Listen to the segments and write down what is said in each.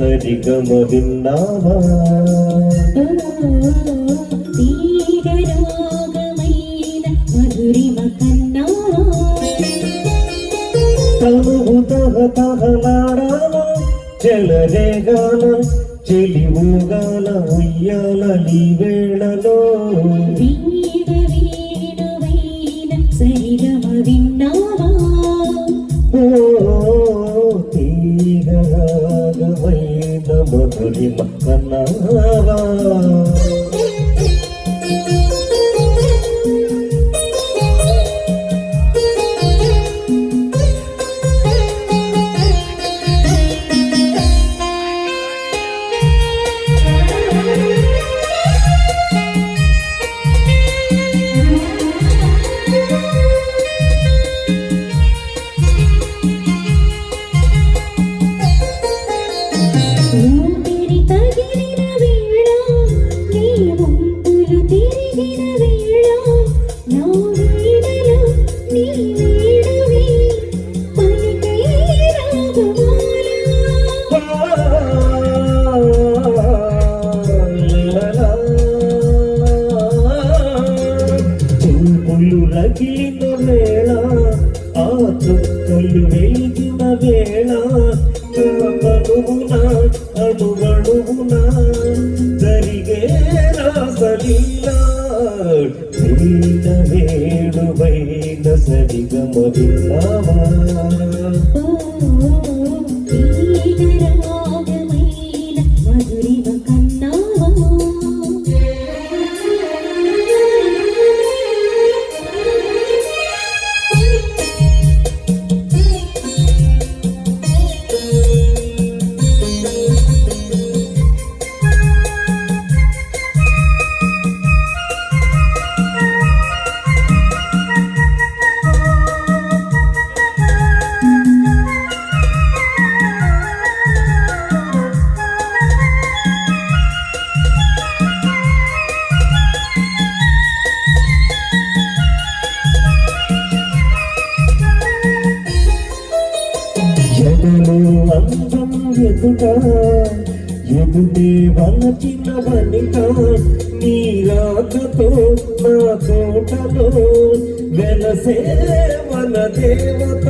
సరి గమ విన్నావా తనువు తహ తహలాడాలా ఉయ్యాల నీ వేళలో 你晚安 రగిలిన వేళ ఆ తొత్తులు వెలిగిన వేళ అణువునా అణువణువునా జరిగే రాసలీలా వేడువైన సరిగమ విన్నావా ఎదుట ఎదుటే వలచిన వనిత నీ రాకతో నా తోటలో వెలసే మన దేవత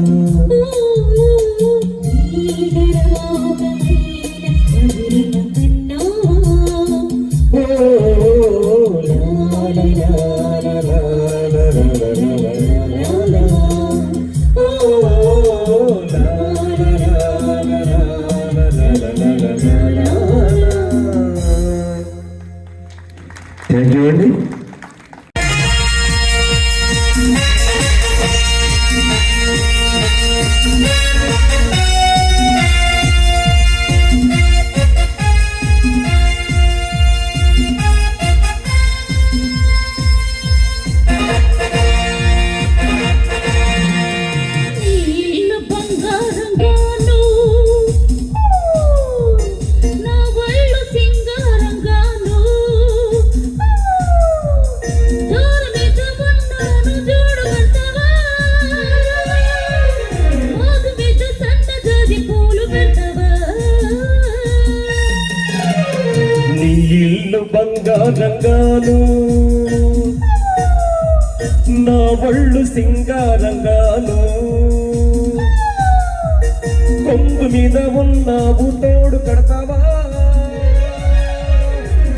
మీద ఉన్నావు తోడు కడతావా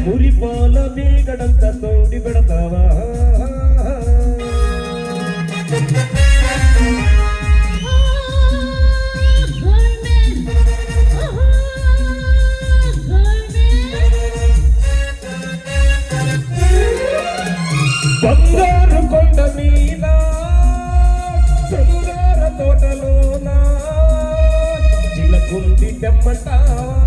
మురిపాల మీగడంత తోడి పెడతావా బంగారు చిలకుంది తెమ్మంట.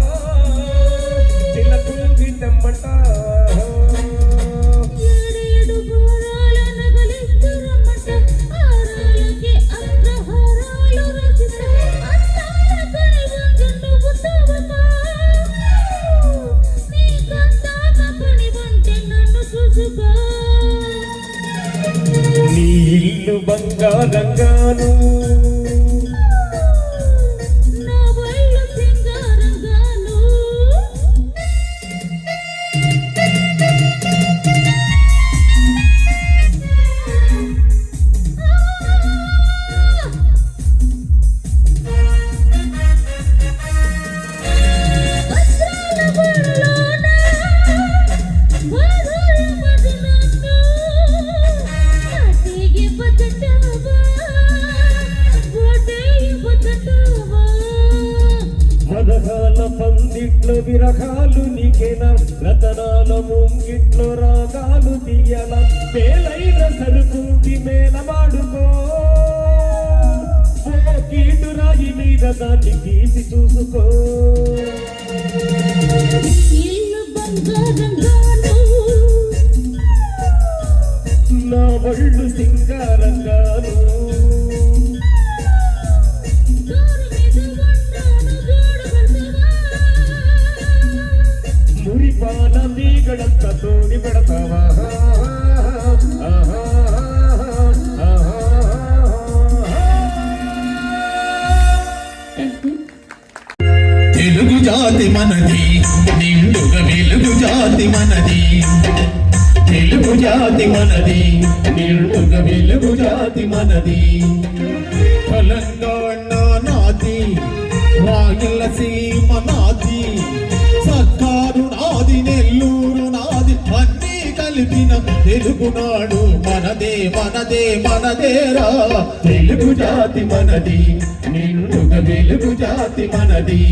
మదగాల పందిట్లో విరహాలు నీకేనా? రతనాల ముంగిట్లో రాగాలు తీయల మేలైన సరుకుంది మేలమాడుకో. ఓ కీటు రాయి మీద దాన్ని తీసి చూసుకో. నా ఒళ్ళు సింగారంగాను. మనది నిండుగా వెలుగు జాతి మనది. తెలంగాణ నాది రాయలసీమ నాది సర్కారు నాది నెల్లూరు నాది అన్నీ కలిపిన తెలుగునాడు మనదే మనదే మనదేరా తెలుగు జాతి మనది నిండుగ వెలుగు జాతి మనది.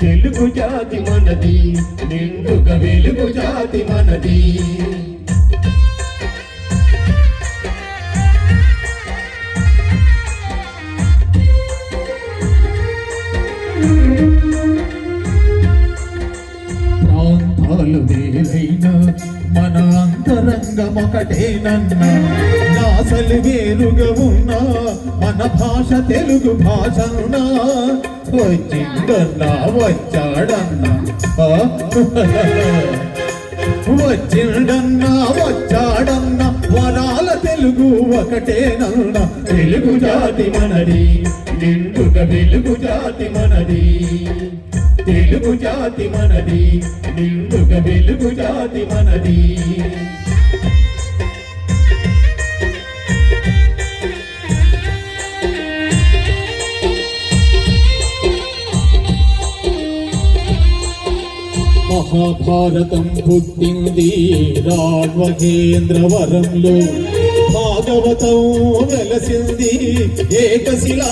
తెలుగు జాతి మనది నిండుగ వెలుగు జాతి మనది. అంతరంగం ఒకటేనన్నా నాసలు వేరుగా ఉన్నా మన భాష తెలుగు భాషన్నా వచ్చిందన్నా వచ్చాడన్నా. వచ్చిండన్నా వచ్చాడన్నా వరాల తెలుగు ఒకటేనన్నా. తెలుగు జాతి మనది నిండుగా తెలుగు జాతి మనది. తెలుగు జాతి మనది నిండుగా వెలుగు జాతి మనది. మహాభారతం పుట్టింది రాఘవేంద్రవరంలో. భాగవతం వెలసింది ఏకశిలా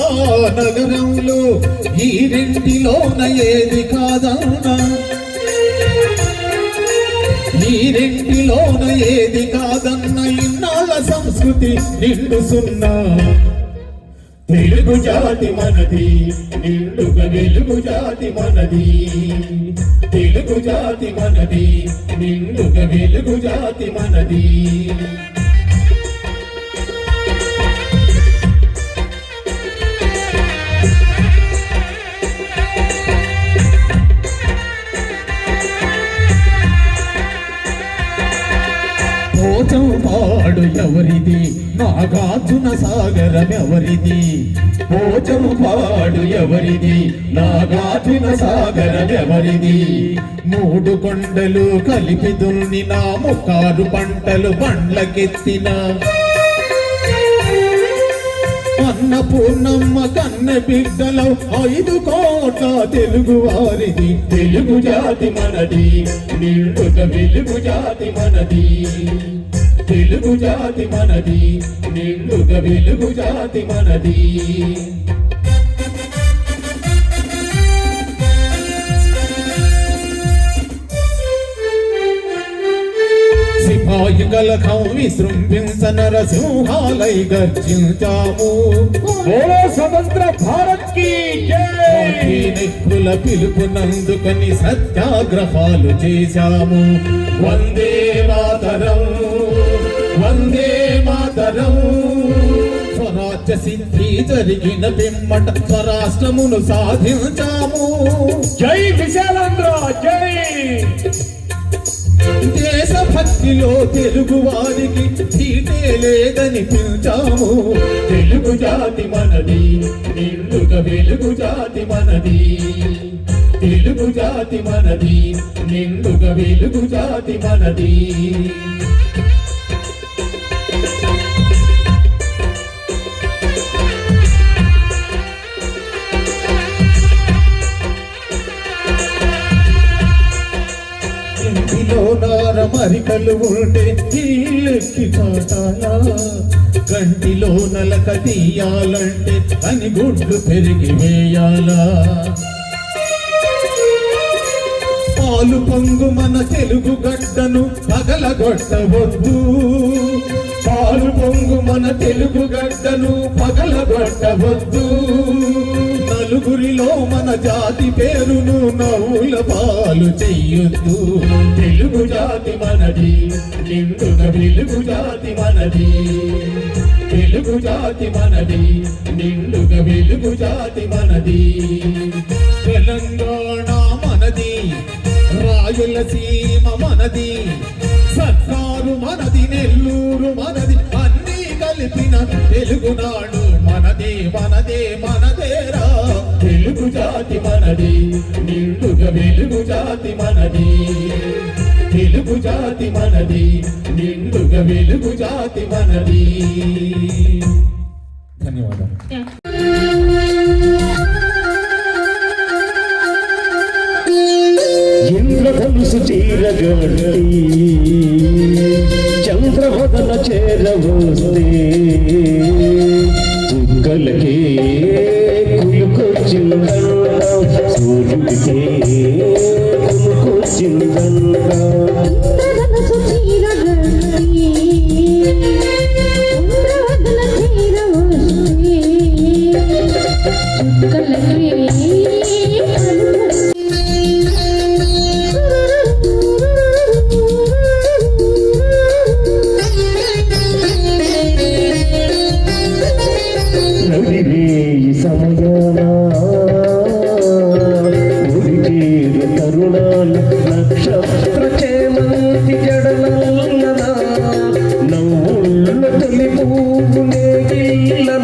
నగరంలో ఈ రెండిలోన ఏది కాదన్నా. ఈ రెండిలోన ఏది కాదన్న. ఇన్నాళ్ళ సంస్కృతి నిండుసున్నా. తెలుగు జాతి మనది నిండుగ వెలుగు జాతి మనది. తెలుగు జాతి మనది నిండుగ వెలుగు జాతి మనది. ఎవరిది నాగార్జున సాగరం ఎవరిది పోచము పాడు ఎవరిది? నాగార్జున సాగరం ఎవరిది మూడు కొండలు కలిపి దున్ని నా ముఖారు పంటలు పండ్లకెత్తిన. అన్న పూర్ణమ్మ కన్న బిడ్డలో ఐదు కోట్ల తెలుగు వారిది తెలుగు జాతి మనది నిండుక వెలుగు జాతి మనది. తెలుగు జాతి మనది నిండుక వెలుగు జాతి మనది. సిపాయి కలకం విజృంభించ నరసింహాలై గర్జించాము. స్వతంత్ర భారత్కి సత్యాగ్రహాలు చేశాము. వందే మాతరం! వందే మాతరం స్వరాజ్య సిద్ధి జరిగిన పిమ్మట స్వరాష్ట్రమును సాధించాము. జై విశాలాంధ్ర జై! దేశభక్తిలో తెలుగు వారికి చీటే లేదని పిలిచాము. తెలుగు జాతి మనది నిండుగా వెలుగు జాతి మనది. తెలుగు జాతి మనది నిండుగా వెలుగు జాతి మనది. మరికలు ఉంటే కీళ్ళెక్కి చాటాలా? కంటిలో నలక తీయాలంటే అని గుడ్లు పెరిగి వేయాలా? పాలు పొంగు మన తెలుగు గడ్డను పగలగొట్టవద్దు. పాలు పొంగు మన తెలుగు గడ్డను పగలగొట్టవద్దు. నలుగురిలో మన జాతి పేరును నవ్వుల పాలు చెయ్యొద్దు. తెలుగు జాతి మనది నిండున వెలుగు జాతి మనది. తెలుగు జాతి మనది నిండుగా వెలుగు జాతి మనది. తెలంగాణ మనది రాయలసీమ మనది. సర్కారు మనది నెల్లూరు మనది. అన్నీ కలిపిన తెలుగునాడు మనదే మనదే మనదేరా తెలుగు జాతి మనది నిండుగా వెలుగు జాతి మనది. తెలుగు జాతి మనది నిండుగా వెలుగు జాతి మనది. చంద్రవదన చేరవస్తే చుక్కలకే కులుకొచ్చిందంట సూర్యుడికే కులుకొచ్చిందంట ఇంద్రధనుసు Hello.